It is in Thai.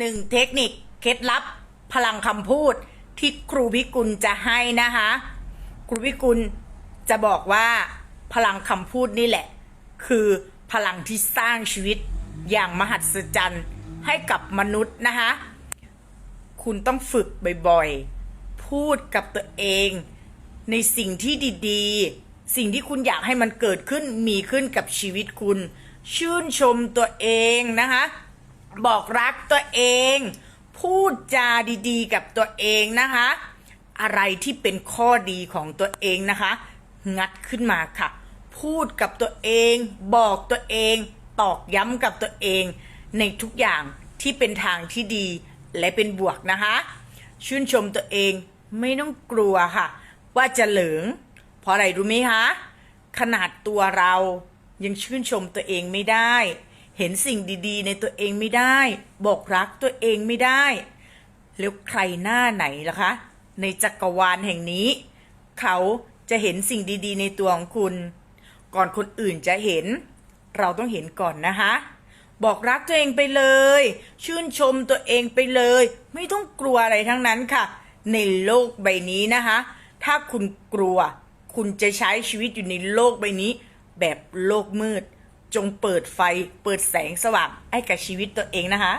หนึ่งเทคนิคเคล็ดลับพลังคำพูดที่ครูพิกุลจะให้นะคะ ครูพิกุลจะบอกว่าพลังคำพูดนี่แหละ คือพลังที่สร้างชีวิตอย่างมหัศจรรย์ให้กับมนุษย์นะคะ คุณต้องฝึกบ่อยๆ พูดกับตัวเอง ในสิ่งที่ดีๆ สิ่งที่คุณอยากให้มันเกิดขึ้นมีขึ้นกับชีวิตคุณ ชื่นชมตัวเองนะคะ บอกรักตัวเอง พูดจาดีๆ กับตัวเองนะคะ อะไรที่เป็นข้อดีของตัวเองนะคะ งัดขึ้นมาค่ะ พูดกับตัวเอง บอกตัวเอง ตอกย้ำกับตัวเอง ในทุกอย่างที่เป็นทางที่ดีและเป็นบวกนะคะ ชื่นชมตัวเองไม่ต้องกลัวค่ะ ว่าจะเหลิงเพราะอะไรรู้ไหมคะขนาดตัวเรายังชื่นชมตัวเองไม่ได้ เห็นสิ่งดีๆ ในตัวเองไม่ได้ บอกรักตัวเองไม่ได้ แล้วใครหน้าไหนล่ะคะ ในจักรวาลแห่งนี้ เขาจะเห็นสิ่งดีๆ ในตัวของคุณ ก่อนคนอื่นจะเห็น เราต้องเห็นก่อนนะคะ บอกรักตัวเองไปเลย ชื่นชมตัวเองไปเลย ไม่ต้องกลัวอะไรทั้งนั้นค่ะ ในโลกใบนี้นะคะ ถ้าคุณกลัว คุณจะใช้ชีวิตอยู่ในโลกใบนี้ แบบโลกมืด จงเปิดไฟเปิดแสงสว่างให้กับชีวิตตัวเองนะคะ